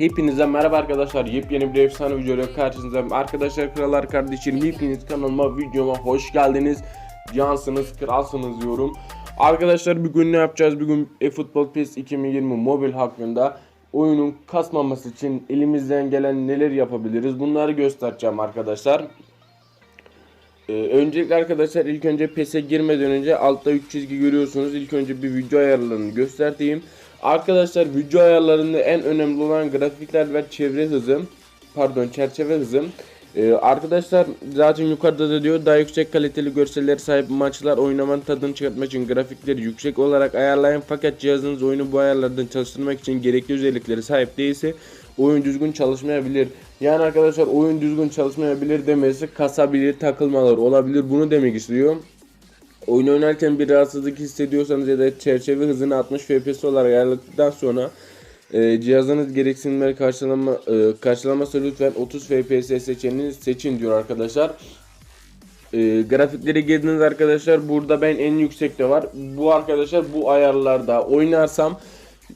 Hepinize merhaba arkadaşlar. Yepyeni bir efsane videoyla karşınızdayım. Arkadaşlar krallar kardeşlerim hepiniz kanalıma videoma hoş geldiniz. Cansınız, kralsınız diyorum. Arkadaşlar bugün ne yapacağız? Bugün eFootball PES 2020 mobil hakkında oyunun kasmaması için elimizden gelen neler yapabiliriz? Bunları göstereceğim arkadaşlar. Ee, öncelikle arkadaşlar ilk önce PES'e girmeden önce altta 3 çizgi görüyorsunuz. İlk önce bir video ayarlarını göstereyim. Arkadaşlar video ayarlarında en önemli olan grafikler ve çevre hızı. Pardon çerçeve hızı. Ee, arkadaşlar zaten yukarıda da diyor daha yüksek kaliteli görsellere sahip maçlar oynamanın tadını çıkartmak için grafikleri yüksek olarak ayarlayın fakat cihazınız oyunu bu ayarlardan çalıştırmak için gerekli özelliklere sahip değilse oyun düzgün çalışmayabilir. Yani arkadaşlar oyun düzgün çalışmayabilir demesi kasabilir, takılmalar olabilir bunu demek istiyor. Oyun oynarken bir rahatsızlık hissediyorsanız ya da çerçeve hızını 60 FPS olarak ayarladıktan sonra e, cihazınız gereksinimleri karşılama, e, karşılamazsa lütfen 30 FPS seçeneğini seçin diyor arkadaşlar. E, grafiklere girdiniz arkadaşlar. Burada ben en yüksekte var. Bu arkadaşlar bu ayarlarda oynarsam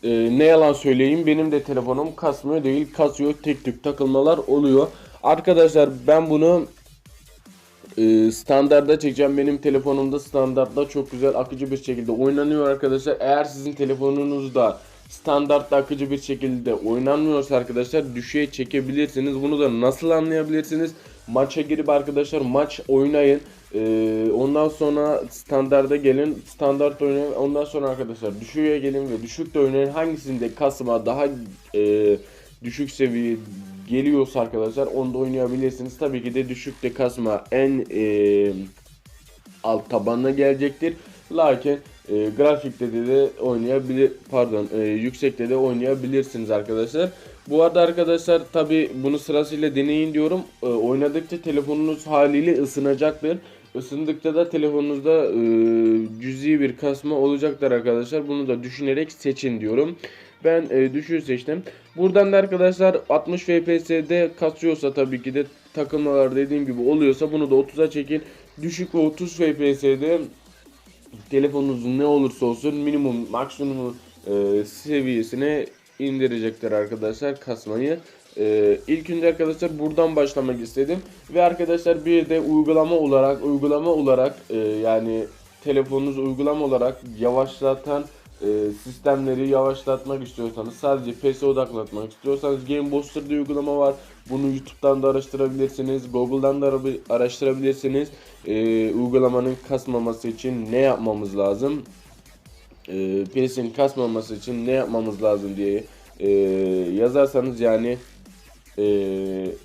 e, ne yalan söyleyeyim benim de telefonum kasmıyor değil kasıyor tek tük takılmalar oluyor. Arkadaşlar ben bunu e, standarda çekeceğim. Benim telefonumda standartta çok güzel akıcı bir şekilde oynanıyor arkadaşlar. Eğer sizin telefonunuzda standartta akıcı bir şekilde oynanmıyorsa arkadaşlar düşüğe çekebilirsiniz. Bunu da nasıl anlayabilirsiniz? Maça girip arkadaşlar maç oynayın. Ee, ondan sonra standarda gelin. Standart oynayın. Ondan sonra arkadaşlar düşüğe gelin ve düşükte oynayın. Hangisinde kasma daha e, düşük seviye geliyorsa arkadaşlar onda oynayabilirsiniz. Tabii ki de düşükte kasma en e, alt tabanına gelecektir. Lakin e, grafikte de, de oynayabilir pardon e, yüksekte de oynayabilirsiniz arkadaşlar. Bu arada arkadaşlar tabi bunu sırasıyla deneyin diyorum. E, oynadıkça telefonunuz haliyle ısınacaktır. Isındıkça da telefonunuzda e, cüzi bir kasma olacaktır arkadaşlar. Bunu da düşünerek seçin diyorum. Ben e, düşüğü seçtim. Buradan da arkadaşlar 60 FPS'de kasıyorsa tabii ki de takılmalar dediğim gibi oluyorsa bunu da 30'a çekin. Düşük ve 30 FPS'de telefonunuzun ne olursa olsun minimum maksimum e, seviyesine indirecektir arkadaşlar kasmayı. E, ilk önce arkadaşlar buradan başlamak istedim ve arkadaşlar bir de uygulama olarak uygulama olarak e, yani telefonunuz uygulama olarak yavaşlatan e, sistemleri yavaşlatmak istiyorsanız sadece PES'e odaklatmak istiyorsanız Game Booster diye uygulama var. Bunu YouTube'dan da araştırabilirsiniz. Google'dan da ara- araştırabilirsiniz. E, uygulamanın kasmaması için ne yapmamız lazım? E, PES'in kasmaması için ne yapmamız lazım diye e, yazarsanız yani e,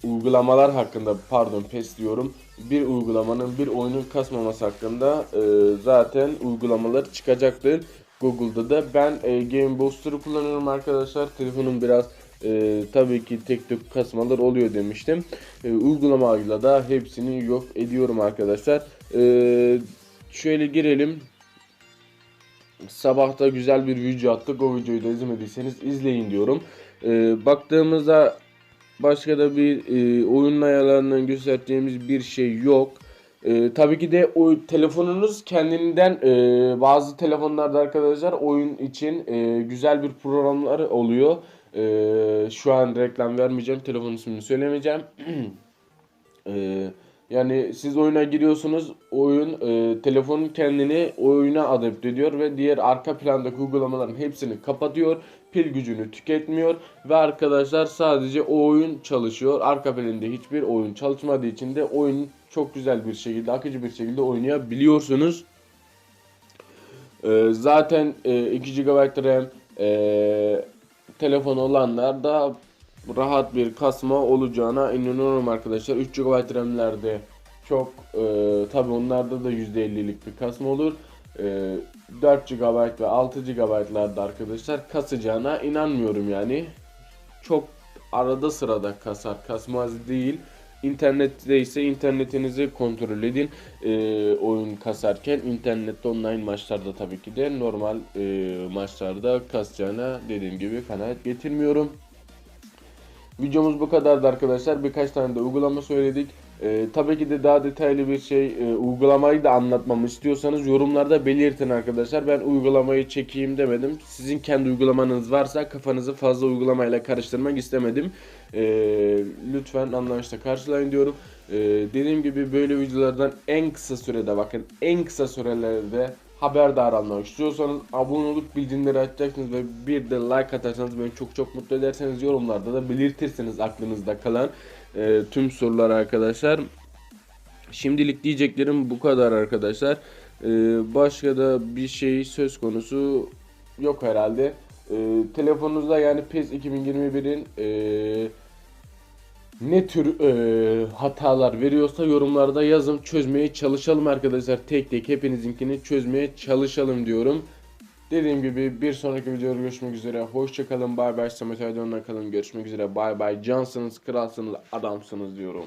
uygulamalar hakkında pardon PES diyorum bir uygulamanın bir oyunun kasmaması hakkında e, zaten uygulamalar çıkacaktır. Google'da da ben e, Game Booster'ı kullanıyorum arkadaşlar. Telefonum biraz e, tabii ki tek tük kasmalar oluyor demiştim. E, uygulamayla da hepsini yok ediyorum arkadaşlar. E, şöyle girelim. Sabahta güzel bir video attık. O videoyu da izlemediyseniz izleyin diyorum. E, baktığımızda başka da bir e, oyun ayarlarından göstereceğimiz bir şey yok. E, tabii ki de o telefonunuz kendinden e, bazı telefonlarda arkadaşlar oyun için e, güzel bir programlar oluyor. E, şu an reklam vermeyeceğim. Telefon ismini söylemeyeceğim. e, yani siz oyuna giriyorsunuz. Oyun e, telefonun kendini oyuna adapte ediyor ve diğer arka plandaki uygulamaların hepsini kapatıyor. Pil gücünü tüketmiyor ve arkadaşlar sadece o oyun çalışıyor. Arka planda hiçbir oyun çalışmadığı için de oyun çok güzel bir şekilde, akıcı bir şekilde oynayabiliyorsunuz. Ee, zaten e, 2 GB RAM e, telefon olanlar da rahat bir kasma olacağına inanıyorum arkadaşlar. 3 GB RAM'lerde çok e, tabi onlarda da %50'lik bir kasma olur. E, 4 GB ve 6 GB'larda arkadaşlar kasacağına inanmıyorum yani. Çok arada sırada kasar kasmaz değil. İnternette ise internetinizi kontrol edin. E, oyun kasarken internette online maçlarda tabii ki de normal e, maçlarda kasacağına dediğim gibi kanaat getirmiyorum. Videomuz bu kadardı arkadaşlar. Birkaç tane de uygulama söyledik. Ee, tabii ki de daha detaylı bir şey e, uygulamayı da anlatmamı istiyorsanız yorumlarda belirtin arkadaşlar. Ben uygulamayı çekeyim demedim. Sizin kendi uygulamanız varsa kafanızı fazla uygulamayla karıştırmak istemedim. Ee, lütfen anlayışla karşılayın diyorum. Ee, dediğim gibi böyle videolardan en kısa sürede bakın en kısa sürelerde haberdar olmak istiyorsanız abone olup bildirimleri açacaksınız ve bir de like atarsanız beni çok çok mutlu ederseniz yorumlarda da belirtirsiniz aklınızda kalan e, tüm soruları arkadaşlar. Şimdilik diyeceklerim bu kadar arkadaşlar. Ee, başka da bir şey söz konusu yok herhalde. Ee, telefonunuzda yani PES 2021'in ee, ne tür ee, hatalar veriyorsa yorumlarda yazın çözmeye çalışalım arkadaşlar. Tek tek hepinizinkini çözmeye çalışalım diyorum. Dediğim gibi bir sonraki videoda görüşmek üzere. Hoşçakalın. Bay bay. Samet Aydın'la kalın. Görüşmek üzere. Bay bay. Cansınız, kralsınız, adamsınız diyorum.